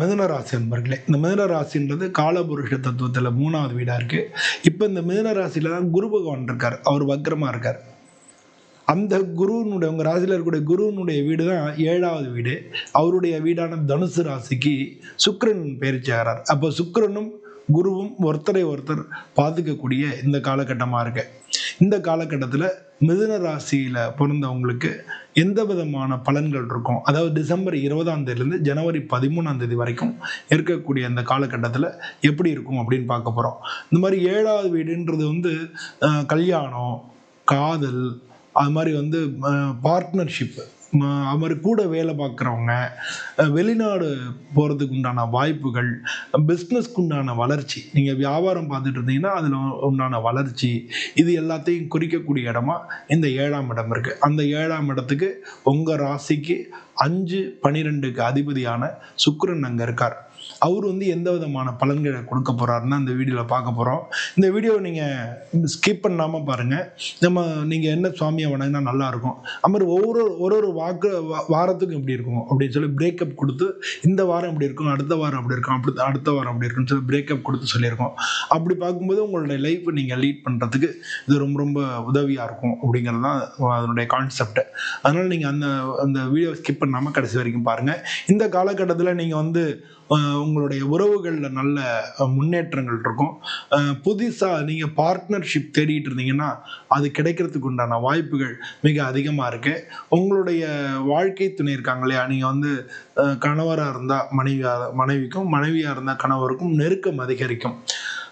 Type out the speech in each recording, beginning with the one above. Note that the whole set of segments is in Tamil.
மிதனராசி அன்பர்களே இந்த மிதனராசின்றது காலபுருஷ தத்துவத்தில் மூணாவது வீடாக இருக்குது இப்போ இந்த மிதனராசியில் தான் குரு பகவான் இருக்கார் அவர் வக்ரமாக இருக்கார். அந்த குருவினுடைய உங்கள் ராசியில் இருக்கக்கூடிய குருவினுடைய வீடு தான் ஏழாவது வீடு. அவருடைய வீடான தனுசு ராசிக்கு சுக்கரன் பயிற்சி ஆகிறார் அப்போ சுக்கரனும் குருவும் ஒருத்தரை ஒருத்தர் பாதுகக்கூடிய இந்த காலகட்டமாக இருக்கு. இந்த காலகட்டத்தில் மிதுன ராசியில் பிறந்தவங்களுக்கு எந்த விதமான பலன்கள் இருக்கும்? அதாவது டிசம்பர் இருபதாம் தேதியிலேருந்து ஜனவரி பதிமூணாம் தேதி வரைக்கும் இருக்கக்கூடிய அந்த காலகட்டத்தில் எப்படி இருக்கும் அப்படின்னு பார்க்க போகிறோம் இந்த மாதிரி ஏழாவது வீடுன்றது வந்து கல்யாணம் காதல் அது மாதிரி வந்து பார்ட்னர்ஷிப்பு அவர் கூட வேலை பார்க்குறவங்க வெளிநாடு போகிறதுக்கு உண்டான வாய்ப்புகள் பிஸ்னஸ்க்கு உண்டான வளர்ச்சி. நீங்கள் வியாபாரம் பார்த்துட்டு இருந்தீங்கன்னா அதில் உண்டான வளர்ச்சி இது எல்லாத்தையும் குறிக்கக்கூடிய இடமா இந்த ஏழாம் இடம் இருக்குது அந்த ஏழாம் இடத்துக்கு உங்கள் ராசிக்கு அஞ்சு பனிரெண்டுக்கு அதிபதியான சுக்கரன் அங்கே இருக்கார். அவர் வந்து எந்த விதமான பலன்களை கொடுக்க போகிறாருன்னு அந்த வீடியோவில் பார்க்க போகிறோம் இந்த வீடியோவை நீங்கள் ஸ்கிப் பண்ணாமல் பாருங்கள் நம்ம நீங்கள் என்ன சுவாமியை வணங்கினா நல்லாயிருக்கும் அது மாதிரி ஒவ்வொரு ஒரு ஒரு வாக்கு வாரத்துக்கும் இப்படி இருக்கும். அப்படின்னு சொல்லி பிரேக்கப் கொடுத்து இந்த வாரம் இப்படி இருக்கும் அடுத்த வாரம் அப்படி இருக்கும் அப்படி அடுத்த வாரம் அப்படி இருக்கும்னு சொல்லி பிரேக்கப் கொடுத்து சொல்லியிருக்கோம். அப்படி பார்க்கும்போது உங்களுடைய லைஃப்பை நீங்கள் லீட் பண்ணுறதுக்கு இது ரொம்ப ரொம்ப உதவியாக இருக்கும் அப்படிங்கிறது தான் அதனுடைய கான்செப்ட் அதனால் நீங்கள் அந்த அந்த வீடியோ ஸ்கிப் பண்ணாமல் கடைசி வரைக்கும் பாருங்கள் இந்த காலகட்டத்தில் நீங்கள் வந்து உங்களுடைய உறவுகளில் நல்ல முன்னேற்றங்கள் இருக்கும். புதுசாக நீங்கள் பார்ட்னர்ஷிப் தேடிட்டு இருந்தீங்கன்னா அது கிடைக்கிறதுக்கு உண்டான வாய்ப்புகள் மிக அதிகமாக இருக்குது உங்களுடைய வாழ்க்கை துணை இருக்காங்க இல்லையா? நீங்கள் வந்து கணவராக இருந்தால் மனைவியாக மனைவிக்கும் மனைவியாக இருந்தால் கணவருக்கும் நெருக்கம் அதிகரிக்கும்.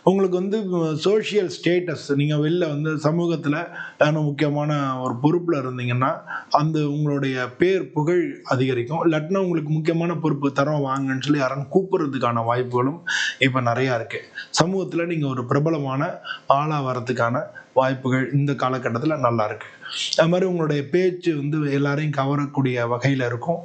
உங்களுக்கு வந்து சோஷியல் ஸ்டேட்டஸ் நீங்கள் வெளில வந்து சமூகத்தில் ஏன்னா முக்கியமான ஒரு பொறுப்பில் இருந்தீங்கன்னா அந்த உங்களுடைய பேர் புகழ் அதிகரிக்கும். இல்லாட்டினா உங்களுக்கு முக்கியமான பொறுப்பு தரம் வாங்கன்னு சொல்லி யாரும் கூப்பிட்றதுக்கான வாய்ப்புகளும் இப்போ நிறையா இருக்குது சமூகத்தில் நீங்கள் ஒரு பிரபலமான ஆளாக வரதுக்கான வாய்ப்புகள் இந்த காலகட்டத்தில் நல்லா இருக்கு. அது மாதிரி உங்களுடைய பேச்சு வந்து எல்லாரையும் கவரக்கூடிய வகையில் இருக்கும்.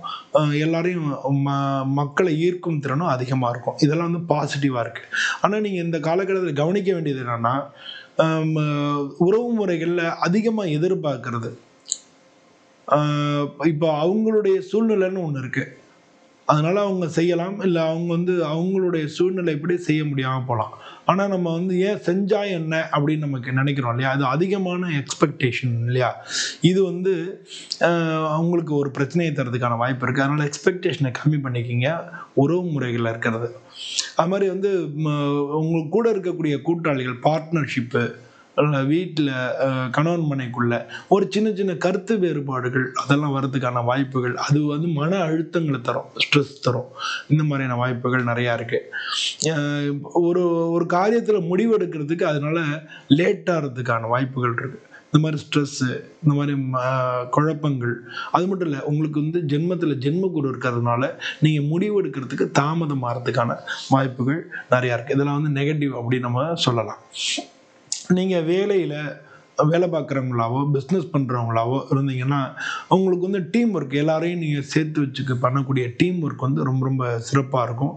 எல்லாரையும் ம மக்களை ஈர்க்கும் திறனும் அதிகமாக இருக்கும். இதெல்லாம் வந்து பாசிட்டிவாக இருக்குது ஆனால் நீங்கள் இந்த காலகட்டத்தில் கவனிக்க வேண்டியது என்னென்னா உறவு முறைகளில் அதிகமாக எதிர்பார்க்கறது. இப்போ அவங்களுடைய சூழ்நிலைன்னு ஒன்று இருக்குது அதனால அவங்க செய்யலாம். இல்லை அவங்க வந்து அவங்களுடைய சூழ்நிலை எப்படி செய்ய முடியாமல் போகலாம் ஆனால் நம்ம வந்து ஏன் செஞ்சா என்ன அப்படின்னு நமக்கு நினைக்கிறோம் இல்லையா? அது அதிகமான எக்ஸ்பெக்டேஷன் இல்லையா? இது வந்து அவங்களுக்கு ஒரு பிரச்சனையை தரதுக்கான வாய்ப்பு இருக்குது அதனால் எக்ஸ்பெக்டேஷனை கம்மி பண்ணிக்கிங்க. உறவு முறைகளில் இருக்கிறது. அது மாதிரி வந்து ம, உங்களுக்கு கூட இருக்கக்கூடிய கூட்டாளிகள் பார்ட்னர்ஷிப்பு வீட்டில் கணவன் மனைக்குள்ள ஒரு சின்ன சின்ன கருத்து வேறுபாடுகள் அதெல்லாம் வர்றதுக்கான வாய்ப்புகள். அது வந்து மன அழுத்தங்களை தரும் ஸ்ட்ரெஸ் தரும். இந்த மாதிரியான வாய்ப்புகள் நிறையா இருக்குது ஒரு ஒரு காரியத்தில் முடிவெடுக்கிறதுக்கு அதனால லேட்டாகிறதுக்கான வாய்ப்புகள் இருக்குது இந்த மாதிரி ஸ்ட்ரெஸ்ஸு இந்த மாதிரி ம- குழப்பங்கள். அது மட்டும் இல்லை உங்களுக்கு வந்து ஜென்மத்தில் ஜென்மக்குரு இருக்கிறதுனால நீங்கள் முடிவெடுக்கிறதுக்கு தாமதம் ஆகிறதுக்கான வாய்ப்புகள் நிறையா இருக்குது இதெல்லாம் வந்து நெகட்டிவ் அப்படின்னு நம்ம சொல்லலாம். நீங்கள் வேலையில் வேலை பார்க்குறவங்களாவோ பிஸ்னஸ் பண்ணுறவங்களாவோ இருந்தீங்கன்னா உங்களுக்கு வந்து டீம் ஒர்க் எல்லாரையும் நீங்கள் சேர்த்து வச்சுக்க பண்ணக்கூடிய டீம் ஒர்க் வந்து ரொம்ப ரொம்ப சிறப்பாக இருக்கும்.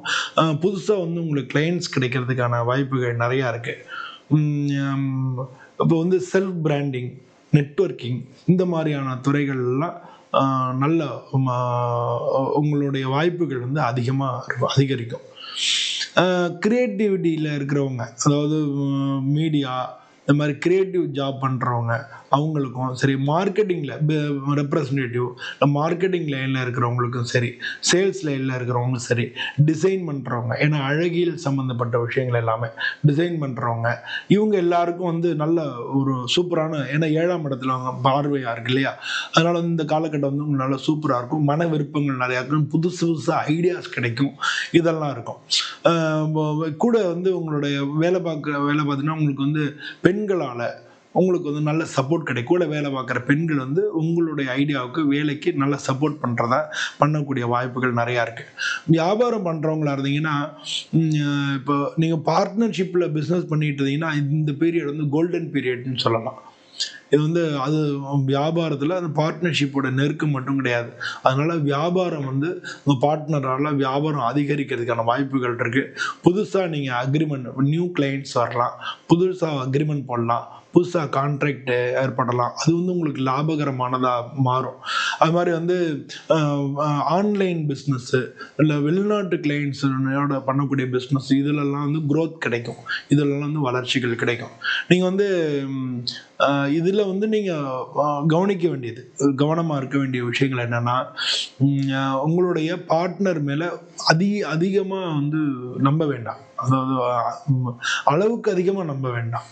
புதுசாக வந்து உங்களுக்கு கிளைண்ட்ஸ் கிடைக்கிறதுக்கான வாய்ப்புகள் நிறையா இருக்குது இப்போ வந்து செல்ஃப் பிராண்டிங் நெட்வொர்க்கிங் இந்த மாதிரியான துறைகள்லாம் நல்ல உங்களுடைய வாய்ப்புகள் வந்து அதிகமாக அதிகரிக்கும். க்ரியேட்டிவிட்டியில் இருக்கிறவங்க அதாவது மீடியா இந்த மாதிரி கிரியேட்டிவ் ஜாப் பண்ணுறவங்க அவங்களுக்கும் சரி மார்க்கெட்டிங்கில் ரெப்ரசன்டேட்டிவ் மார்க்கெட்டிங் லைனில் இருக்கிறவங்களுக்கும் சரி சேல்ஸ் லைனில் இருக்கிறவங்களும் சரி டிசைன் பண்ணுறவங்க ஏன்னா அழகியல் சம்மந்தப்பட்ட விஷயங்கள் எல்லாமே டிசைன் பண்ணுறவங்க இவங்க எல்லாருக்கும் வந்து நல்ல ஒரு சூப்பரான ஏன்னா ஏழாம் இடத்துல அவங்க பார்வையாக இருக்கு இல்லையா? அதனால் வந்து இந்த காலகட்டம் வந்து உங்களுக்கு நல்லா சூப்பராக இருக்கும். மன விருப்பங்கள் நிறையா இருக்கும். புதுசு புதுசாக ஐடியாஸ் கிடைக்கும். இதெல்லாம் இருக்கும். கூட வந்து உங்களுடைய வேலை பார்க்குற வேலை பார்த்தீங்கன்னா உங்களுக்கு வந்து பெண்களால் உங்களுக்கு வந்து நல்ல சப்போர்ட் கிடைக்கும். கூட வேலை பார்க்குற பெண்கள் வந்து உங்களுடைய ஐடியாவுக்கு வேலைக்கு நல்ல சப்போர்ட் பண்ணுறதா பண்ணக்கூடிய வாய்ப்புகள் நிறையா இருக்குது வியாபாரம் பண்ணுறவங்களா இருந்தீங்கன்னா இப்போ நீங்கள் பார்ட்னர்ஷிப்பில் பிஸ்னஸ் பண்ணிட்டு இருந்தீங்கன்னா இந்த பீரியட் வந்து கோல்டன் பீரியட்னு சொல்லலாம். இது வந்து அது வியாபாரத்தில் அந்த பார்ட்னர்ஷிப்போட நெருக்கம் மட்டும் கிடையாது. அதனால வியாபாரம் வந்து உங்கள் பார்ட்னரால் வியாபாரம் அதிகரிக்கிறதுக்கான வாய்ப்புகள் இருக்குது புதுசாக நீங்கள் அக்ரிமெண்ட் நியூ கிளைண்ட்ஸ் வரலாம். புதுசாக அக்ரிமெண்ட் போடலாம். புதுசாக கான்ட்ராக்ட் ஏற்படலாம். அது வந்து உங்களுக்கு லாபகரமானதாக மாறும். அது மாதிரி வந்து ஆன்லைன் பிஸ்னஸ்ஸு இல்லை வெளிநாட்டு கிளைண்ட்ஸோட பண்ணக்கூடிய பிஸ்னஸ் இதிலெல்லாம் வந்து க்ரோத் கிடைக்கும். இதிலெல்லாம் வந்து வளர்ச்சிகள் கிடைக்கும். நீங்கள் வந்து இதில் வந்து நீங்கள் கவனிக்க வேண்டியது கவனமாக இருக்க வேண்டிய விஷயங்கள் என்னென்னா உங்களுடைய பார்ட்னர் மேலே அதிக அதிகமாக வந்து நம்ப வேண்டாம். அதாவது அளவுக்கு அதிகமாக நம்ப வேண்டாம்.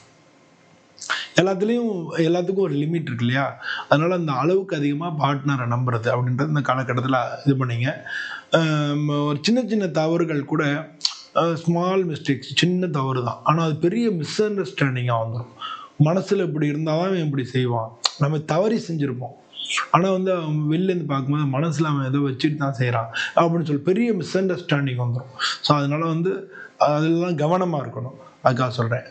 எல்லாத்துலேயும் எல்லாத்துக்கும் ஒரு லிமிட் இருக்கு இல்லையா? அதனால அந்த அளவுக்கு அதிகமாக பார்ட்னரை நம்புறது அப்படின்றது இந்த காலகட்டத்தில் இது பண்ணிங்க. ஒரு சின்ன சின்ன தவறுகள் கூட ஸ்மால் மிஸ்டேக்ஸ் சின்ன தவறு தான் ஆனால் அது பெரிய மிஸ் அண்டர்ஸ்டாண்டிங்காக வந்துடும் மனசில் இப்படி இருந்தால் தான் இப்படி செய்வான். நம்ம தவறி செஞ்சுருப்போம். ஆனால் வந்து அவன் வெளிலேருந்து பார்க்கும்போது மனசில் அவன் ஏதோ வச்சுட்டு தான் செய்கிறான் அப்படின்னு சொல்லி பெரிய மிஸ் அண்டர்ஸ்டாண்டிங் வந்துடும் ஸோ அதனால வந்து அதெல்லாம் கவனமாக இருக்கணும். அதுக்காக சொல்கிறேன்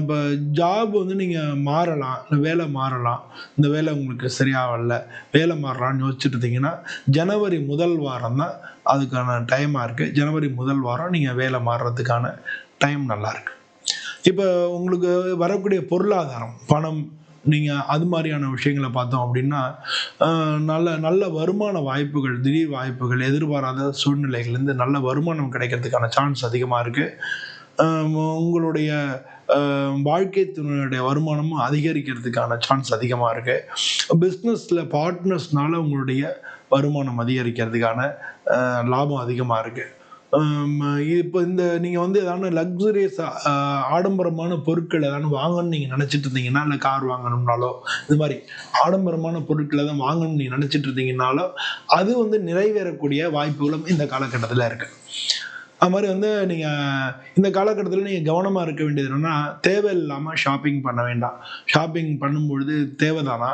இப்போ ஜாப் வந்து நீங்கள் மாறலாம். இல்லை வேலை மாறலாம். இந்த வேலை உங்களுக்கு சரியாகல. வேலை மாறலாம்னு யோசிச்சுட்டு இருந்தீங்கன்னா ஜனவரி முதல் வாரம் தான் அதுக்கான டைமாக இருக்குது ஜனவரி முதல் வாரம் நீங்கள் வேலை மாறுறதுக்கான டைம் நல்லாயிருக்கு இப்போ உங்களுக்கு வரக்கூடிய பொருளாதாரம் பணம் நீங்கள் அது மாதிரியான விஷயங்களை பார்த்தோம் அப்படின்னா நல்ல நல்ல வருமான வாய்ப்புகள் திடீர் வாய்ப்புகள் எதிர்பாராத சூழ்நிலைகள்லேருந்து நல்ல வருமானம் கிடைக்கிறதுக்கான சான்ஸ் அதிகமாக இருக்குது உங்களுடைய வாழ்க்கை துணையுடைய வருமானமும் அதிகரிக்கிறதுக்கான சான்ஸ் அதிகமாக இருக்குது பிஸ்னஸில் பார்ட்னர்ஸ்னால உங்களுடைய வருமானம் அதிகரிக்கிறதுக்கான லாபம் அதிகமாக இருக்குது இப்போ இந்த நீங்கள் வந்து ஏதாவது லக்ஸுரியஸ் ஆடம்பரமான பொருட்கள் ஏதாவது வாங்கணும்னு நீங்கள் நினச்சிட்டு இருந்தீங்கன்னா இல்லை கார் வாங்கணும்னாலோ இது மாதிரி ஆடம்பரமான பொருட்களை தான் வாங்கணும்னு நீங்கள் நினச்சிட்டு இருந்தீங்கன்னாலோ அது வந்து நிறைவேறக்கூடிய வாய்ப்புகளும் இந்த காலகட்டத்தில் இருக்குது அது மாதிரி வந்து நீங்கள் இந்த காலகட்டத்தில் நீங்கள் கவனமாக இருக்க வேண்டியது என்னென்னா தேவையில்லாமல் ஷாப்பிங் பண்ண வேண்டாம். ஷாப்பிங் பண்ணும்பொழுது தேவைதானா?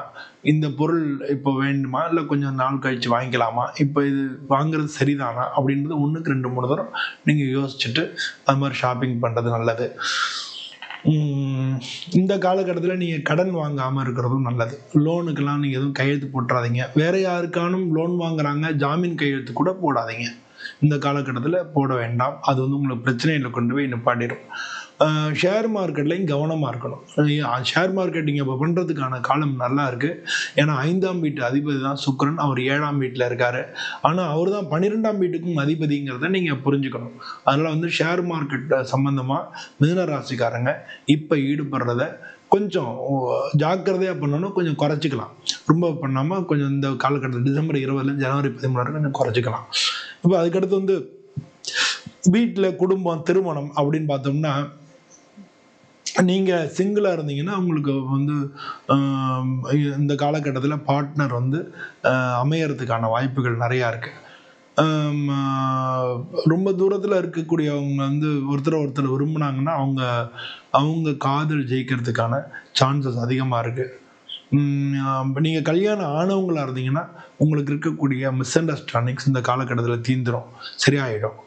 இந்த பொருள் இப்போ வேண்டுமா? இல்லை கொஞ்சம் நாள் கழித்து வாங்கிக்கலாமா? இப்போ இது வாங்குறது சரிதானா? அப்படின்றது ஒன்றுக்கு ரெண்டு மூணு தரம் நீங்கள் யோசிச்சுட்டு அது மாதிரி ஷாப்பிங் பண்ணுறது நல்லது. இந்த காலகட்டத்தில் நீங்கள் கடன் வாங்காமல் இருக்கிறதும் நல்லது. லோனுக்கெல்லாம் நீங்கள் எதுவும் கையெழுத்து போட்டுறாதீங்க. வேறு யாருக்கானும் லோன் வாங்குறாங்க ஜாமீன் கையெழுத்து கூட போடாதீங்க. இந்த காலகட்டத்தில் போட வேண்டாம். அது வந்து உங்களுக்கு பிரச்சனையில் கொண்டு போய் நிப்பாட்டிடும் ஷேர் மார்க்கெட்லையும் கவனமாக இருக்கணும். ஷேர் மார்க்கெட்டிங் இப்போ பண்ணுறதுக்கான காலம் நல்லா இருக்குது ஏன்னா ஐந்தாம் வீட்டு அதிபதி தான் சுக்ரன் அவர் ஏழாம் வீட்டில் இருக்கார். ஆனால் அவர் தான் பன்னிரெண்டாம் வீட்டுக்கும் அதிபதிங்கிறத நீங்கள் புரிஞ்சுக்கணும். அதனால் வந்து ஷேர் மார்க்கெட் சம்மந்தமாக மிதன ராசிக்காரங்க இப்போ ஈடுபடுறத கொஞ்சம் ஜாக்கிரதையாக பண்ணணும். கொஞ்சம் குறைச்சிக்கலாம். ரொம்ப பண்ணாமல் கொஞ்சம் இந்த காலகட்டத்தில் டிசம்பர் இருபதுலேருந்து ஜனவரி பதிமூணு வரைக்கும் கொஞ்சம் குறைச்சிக்கலாம். இப்போ அதுக்கடுத்து வந்து வீட்டில் குடும்பம் திருமணம் அப்படின்னு பார்த்தோம்னா நீங்கள் சிங்கிளாக இருந்தீங்கன்னா உங்களுக்கு வந்து இந்த காலகட்டத்தில் பார்ட்னர் வந்து அமையறதுக்கான வாய்ப்புகள் நிறையா இருக்குது ரொம்ப தூரத்தில் இருக்கக்கூடியவங்க வந்து ஒருத்தர் ஒருத்தர் விரும்புனாங்கன்னா அவங்க அவங்க காதல் ஜெயிக்கிறதுக்கான சான்சஸ் அதிகமாக இருக்குது நீங்கள் கல்யாணம் ஆனவங்களாக இருந்தீங்கன்னா உங்களுக்கு இருக்கக்கூடிய மிஸ் அண்டர்ஸ்டாண்டிங்ஸ் இந்த காலகட்டத்தில் தீந்துடும் சரியாயிடும்.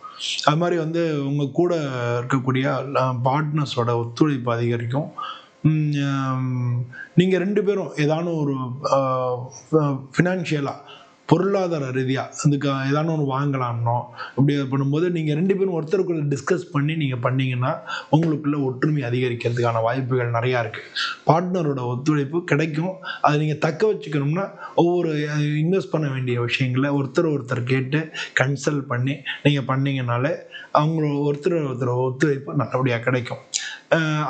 அது மாதிரி வந்து உங்கள் கூட இருக்கக்கூடிய பார்ட்னர்ஸோட ஒத்துழைப்பு அதிகரிக்கும். நீங்கள் ரெண்டு பேரும் ஏதானும் ஒரு ஃபினான்ஷியலாக பொருளாதார ரீதியாக அதுக்கு ஏதானும் ஒன்று வாங்கலாம்னோ இப்படி பண்ணும்போது நீங்கள் ரெண்டு பேரும் ஒருத்தருக்குள்ள டிஸ்கஸ் பண்ணி நீங்கள் பண்ணீங்கன்னா உங்களுக்குள்ள ஒற்றுமை அதிகரிக்கிறதுக்கான வாய்ப்புகள் நிறையா இருக்குது பார்ட்னரோட ஒத்துழைப்பு கிடைக்கும். அதை நீங்கள் தக்க வச்சுக்கணும்னா ஒவ்வொரு இன்வெஸ்ட் பண்ண வேண்டிய விஷயங்களை ஒருத்தர் ஒருத்தர் கேட்டு கன்சல்ட் பண்ணி நீங்கள் பண்ணீங்கனாலே அவங்களோட ஒருத்தர் ஒருத்தர் ஒத்துழைப்பு நல்லபடியாக கிடைக்கும்.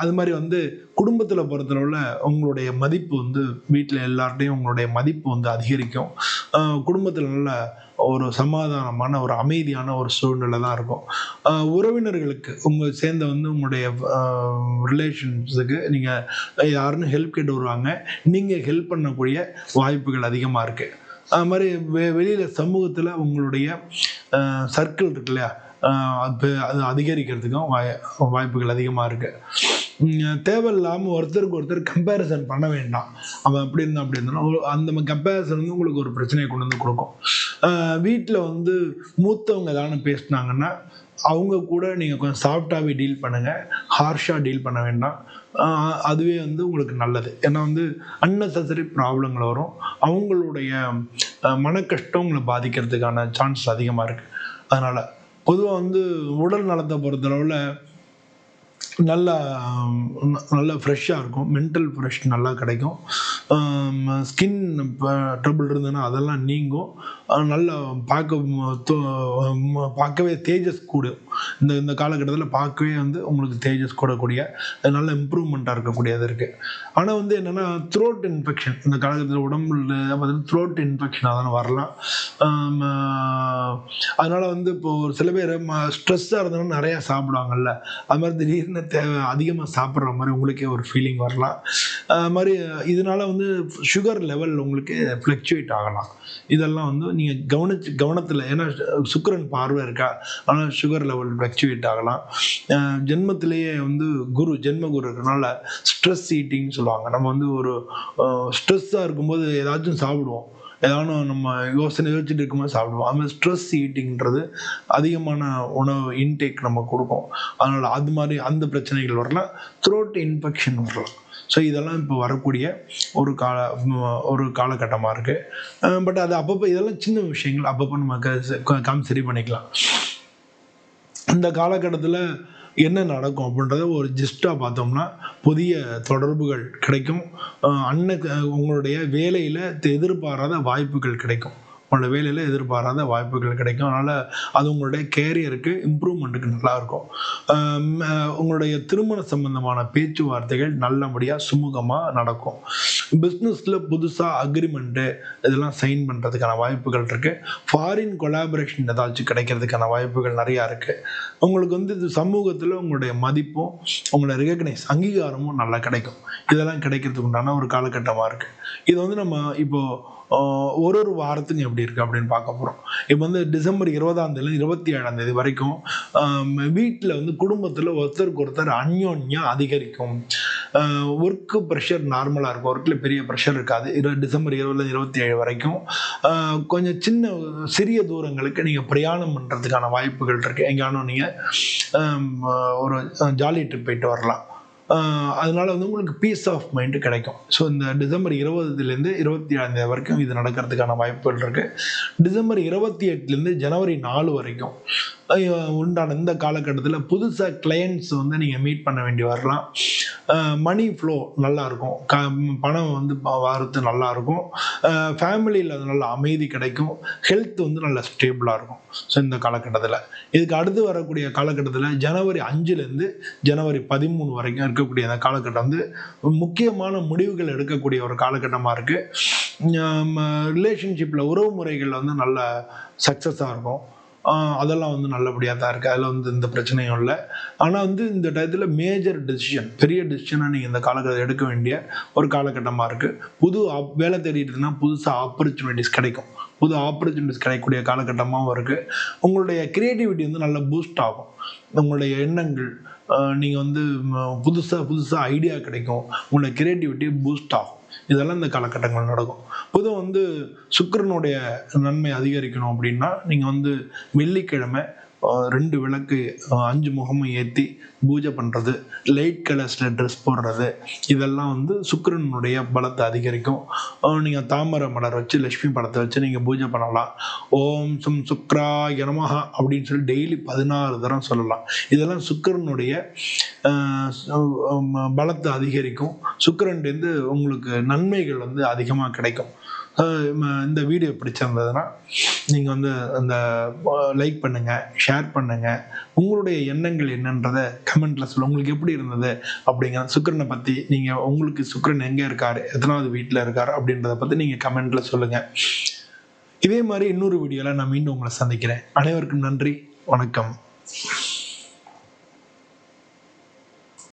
அது மாதிரி வந்து குடும்பத்தில் பொறுத்தளவில் உங்களுடைய மதிப்பு வந்து வீட்டில் எல்லார்ட்டையும் உங்களுடைய மதிப்பு வந்து அதிகரிக்கும். குடும்பத்தில் நல்ல ஒரு சமாதானமான ஒரு அமைதியான ஒரு சூழ்நிலை தான் இருக்கும். உறவினர்களுக்கு உங்கள் சேர்ந்த வந்து உங்களுடைய ரிலேஷன்ஸுக்கு நீங்கள் யாருன்னு ஹெல்ப் கேட்டு வருவாங்க. நீங்கள் ஹெல்ப் பண்ணக்கூடிய வாய்ப்புகள் அதிகமாக இருக்குது அது மாதிரி வெ வெளியில் சமூகத்தில் உங்களுடைய சர்க்கிள் இருக்கு இல்லையா? அது அது அதிகரிக்கிறதுக்கும் வாய் வாய்ப்புகள் அதிகமாக இருக்குது தேவையில்லாமல் ஒருத்தருக்கு ஒருத்தர் கம்பேரிசன் பண்ண வேண்டாம். அவன் அப்படி இருந்தான் அப்படி இருந்தாலும் அந்த கம்பேரிசன் வந்து உங்களுக்கு ஒரு பிரச்சனையை கொண்டு வந்து கொடுக்கும். வீட்டில் வந்து மூத்தவங்க ஏதாவது பேசினாங்கன்னா அவங்க கூட நீங்கள் கொஞ்சம் சாஃப்டாகவே டீல் பண்ணுங்கள் ஹார்ஷாக டீல் பண்ண வேண்டாம். அதுவே வந்து உங்களுக்கு நல்லது. ஏன்னா வந்து அன்னெசரி ப்ராப்ளங்கள் வரும். அவங்களுடைய மன கஷ்டம் உங்களை பாதிக்கிறதுக்கான சான்ஸ் அதிகமாக இருக்குது அதனால் பொதுவாக வந்து உடல் நலத்தை பொறுத்தளவில் நல்லா நல்லா ஃப்ரெஷ்ஷாக இருக்கும். மென்டல் ஃப்ரெஷ் நல்லா கிடைக்கும். ஸ்கின் ட்ரபிள் இருந்ததுன்னா அதெல்லாம் நீங்கும். நல்லா பார்க்க பார்க்கவே தேஜஸ் கூடும் இந்த இந்த காலகட்டத்தில் பார்க்கவே வந்து உங்களுக்கு தேஜஸ் கூடக்கூடிய அது நல்ல இம்ப்ரூவ்மெண்ட்டாக இருக்கக்கூடியது இருக்குது ஆனால் வந்து என்னென்னா த்ரோட் இன்ஃபெக்ஷன் இந்த காலகட்டத்தில் உடம்புல பார்த்தீங்கன்னா த்ரோட் இன்ஃபெக்ஷன் அதெல்லாம் வரலாம். அதனால் வந்து இப்போ ஒரு சில பேர் ஸ்ட்ரெஸ்ஸாக இருந்தாலும் நிறையா சாப்பிடுவாங்கல்ல. அது மாதிரி திடீர்னு தேவை அதிகமாக சாப்பிட்ற மாதிரி உங்களுக்கே ஒரு ஃபீலிங் வரலாம். அது மாதிரி இதனால வந்து சுகர் லெவல் உங்களுக்கு ஃப்ளக்சுவேட் ஆகலாம். இதெல்லாம் வந்து நீங்கள் கவனிச்சு கவனத்தில் ஏன்னா சுக்கிரன் பார்வை இருக்கா? ஆனால் சுகர் லெவல் ஃப்ளக்சுவேட் ஆகலாம். ஜென்மத்திலேயே வந்து குரு ஜென்ம குரு இருக்கனால ஸ்ட்ரெஸ் ஈட்டிங்னு சொல்லுவாங்க. நம்ம வந்து ஒரு ஸ்ட்ரெஸ்ஸாக இருக்கும்போது ஏதாச்சும் சாப்பிடுவோம். ஏதாவது நம்ம யோசனை யோசிச்சுட்டு இருக்கும்போது சாப்பிடுவோம். அது மாதிரி ஸ்ட்ரெஸ் ஈட்டிங்கிறது அதிகமான உணவு இன்டேக் நம்ம கொடுக்கும். அதனால் அது மாதிரி அந்த பிரச்சனைகள் வரலாம் த்ரோட் இன்ஃபெக்ஷன் வரலாம். ஸோ இதெல்லாம் இப்போ வரக்கூடிய ஒரு கால ஒரு காலகட்டமாக இருக்குது பட் அது அப்பப்போ இதெல்லாம் சின்ன விஷயங்கள். அப்பப்போ நம்ம கம் சரி பண்ணிக்கலாம். இந்த காலகட்டத்தில் என்ன நடக்கும் அப்படின்றத ஒரு ஜிஸ்டாக பார்த்தோம்னா புதிய தொடர்புகள் கிடைக்கும். அன்ன உங்களுடைய வேலையில் எதிர்பாராத வாய்ப்புகள் கிடைக்கும். உங்களோட வேலையில் எதிர்பாராத வாய்ப்புகள் கிடைக்கும். அதனால் அது உங்களுடைய கேரியருக்கு இம்ப்ரூவ்மெண்ட்டுக்கு நல்லாயிருக்கும் உங்களுடைய திருமண சம்பந்தமான பேச்சுவார்த்தைகள் நல்லபடியாக சுமூகமாக நடக்கும். பிஸ்னஸில் புதுசாக அக்ரிமெண்ட்டு இதெல்லாம் சைன் பண்ணுறதுக்கான வாய்ப்புகள் இருக்குது ஃபாரின் கொலாபரேஷன் ஏதாச்சும் கிடைக்கிறதுக்கான வாய்ப்புகள் நிறையா இருக்குது உங்களுக்கு வந்து இது சமூகத்தில் உங்களுடைய மதிப்பும் உங்களை ரெகக்னைஸ் அங்கீகாரமும் நல்லா கிடைக்கும். இதெல்லாம் கிடைக்கிறதுக்கு உண்டான ஒரு காலகட்டமாக இருக்குது இது வந்து நம்ம இப்போது ஒரு ஒரு வாரத்துக்கு எப்படி இருக்குது அப்படின்னு பார்க்க போகிறோம் இப்போ வந்து டிசம்பர் இருபதாம் தேதி இருபத்தி ஏழாம் தேதி வரைக்கும் வீட்டில் வந்து குடும்பத்தில் ஒருத்தருக்கு ஒருத்தர் அந்யோன்யம் அதிகரிக்கும். ஒர்க்கு ப்ரெஷர் நார்மலாக இருக்கும். ஒர்க்கில் பெரிய ப்ரெஷர் இருக்காது. இரு டிசம்பர் இருபதுல இருபத்தி ஏழு வரைக்கும் கொஞ்சம் சின்ன சிறிய தூரங்களுக்கு நீங்கள் பிரயாணம் பண்ணுறதுக்கான வாய்ப்புகள் இருக்குது எங்கேயானும் நீங்கள் ஒரு ஜாலி ட்ரிப் போயிட்டு வரலாம். அதனால வந்து உங்களுக்கு பீஸ் ஆஃப் மைண்டு கிடைக்கும். ஸோ இந்த டிசம்பர் இருபதுலேருந்து இருபத்தி ஏழாம் தேதி வரைக்கும் இது நடக்கிறதுக்கான வாய்ப்புகள் இருக்குது டிசம்பர் இருபத்தி எட்டுலேருந்து ஜனவரி நாலு வரைக்கும் உண்டான இந்த காலகட்டத்தில் புதுசாக கிளையண்ட்ஸ் வந்து நீங்கள் மீட் பண்ண வேண்டி வரலாம். மணி ஃப்ளோ நல்லாயிருக்கும் க பணம் வந்து ப- வரது நல்லாயிருக்கும் ஃபேமிலியில் அது நல்ல அமைதி கிடைக்கும். ஹெல்த் வந்து நல்ல ஸ்டேபிளாக இருக்கும். ஸோ இந்த காலகட்டத்தில். இதுக்கு அடுத்து வரக்கூடிய காலகட்டத்தில் ஜனவரி அஞ்சுலேருந்து ஜனவரி பதிமூணு வரைக்கும் இருக்கக்கூடிய அந்த காலகட்டம் வந்து முக்கியமான முடிவுகள் எடுக்கக்கூடிய ஒரு காலகட்டமாக இருக்குது ரிலேஷன்ஷிப்பில் உறவு முறைகளில் வந்து நல்ல சக்ஸஸாக இருக்கும். அதெல்லாம் வந்து நல்லபடியாக தான் இருக்குது அதில் வந்து எந்த பிரச்சனையும் இல்லை. ஆனால் வந்து இந்த டயத்தில் மேஜர் டெசிஷன் பெரிய டெசிஷனாக நீங்கள் இந்த காலகட்டத்தை எடுக்க வேண்டிய ஒரு காலகட்டமாக இருக்குது புது ஆப் வேலை தேடிட்டுனா புதுசாக ஆப்பர்ச்சுனிட்டிஸ் கிடைக்கும். புது ஆப்பர்ச்சுனிட்டிஸ் கிடைக்கக்கூடிய காலகட்டமாகவும் இருக்குது உங்களுடைய க்ரியேட்டிவிட்டி வந்து நல்லா பூஸ்ட் ஆகும். உங்களுடைய எண்ணங்கள் நீங்கள் வந்து புதுசாக புதுசாக ஐடியா கிடைக்கும். உங்களுடைய க்ரியேட்டிவிட்டி பூஸ்ட் ஆகும். இதெல்லாம் இந்த காலகட்டங்கள் நடக்கும். பொதுவாக வந்து சுக்கரனுடைய நன்மை அதிகரிக்கணும் அப்படின்னா நீங்கள் வந்து வெள்ளிக்கிழமை ரெண்டு விளக்கு அஞ்சு முகமும் ஏற்றி பூஜை பண்ணுறது லைட் கலர்ஸில் ட்ரெஸ் போடுறது இதெல்லாம் வந்து சுக்கரனுடைய பலத்தை அதிகரிக்கும். நீங்கள் தாமரை மலர் வச்சு லக்ஷ்மி படத்தை வச்சு நீங்கள் பூஜை பண்ணலாம். ஓம் சும் சுக்ரா யனமஹா அப்படின்னு சொல்லி டெய்லி பதினாறு தரம் சொல்லலாம். இதெல்லாம் சுக்கரனுடைய பலத்தை அதிகரிக்கும். சுக்கிரன்லேருந்து உங்களுக்கு நன்மைகள் வந்து அதிகமாக கிடைக்கும். இந்த வீடியோ பிடிச்சிருந்ததுன்னா நீங்கள் வந்து அந்த லைக் பண்ணுங்கள் ஷேர் பண்ணுங்கள் உங்களுடைய எண்ணங்கள் என்னன்றதை கமெண்ட்டில் சொல்லுங்கள் உங்களுக்கு எப்படி இருந்தது அப்படிங்கிற சுக்கரனை பற்றி நீங்கள் உங்களுக்கு சுக்கரன் எங்கே இருக்கார் எத்தனாவது வீட்டில் இருக்கார் அப்படின்றத பற்றி நீங்கள் கமெண்ட்டில் சொல்லுங்கள் இதே மாதிரி இன்னொரு வீடியோவில் நான் மீண்டும் உங்களை சந்திக்கிறேன். அனைவருக்கும் நன்றி. வணக்கம்.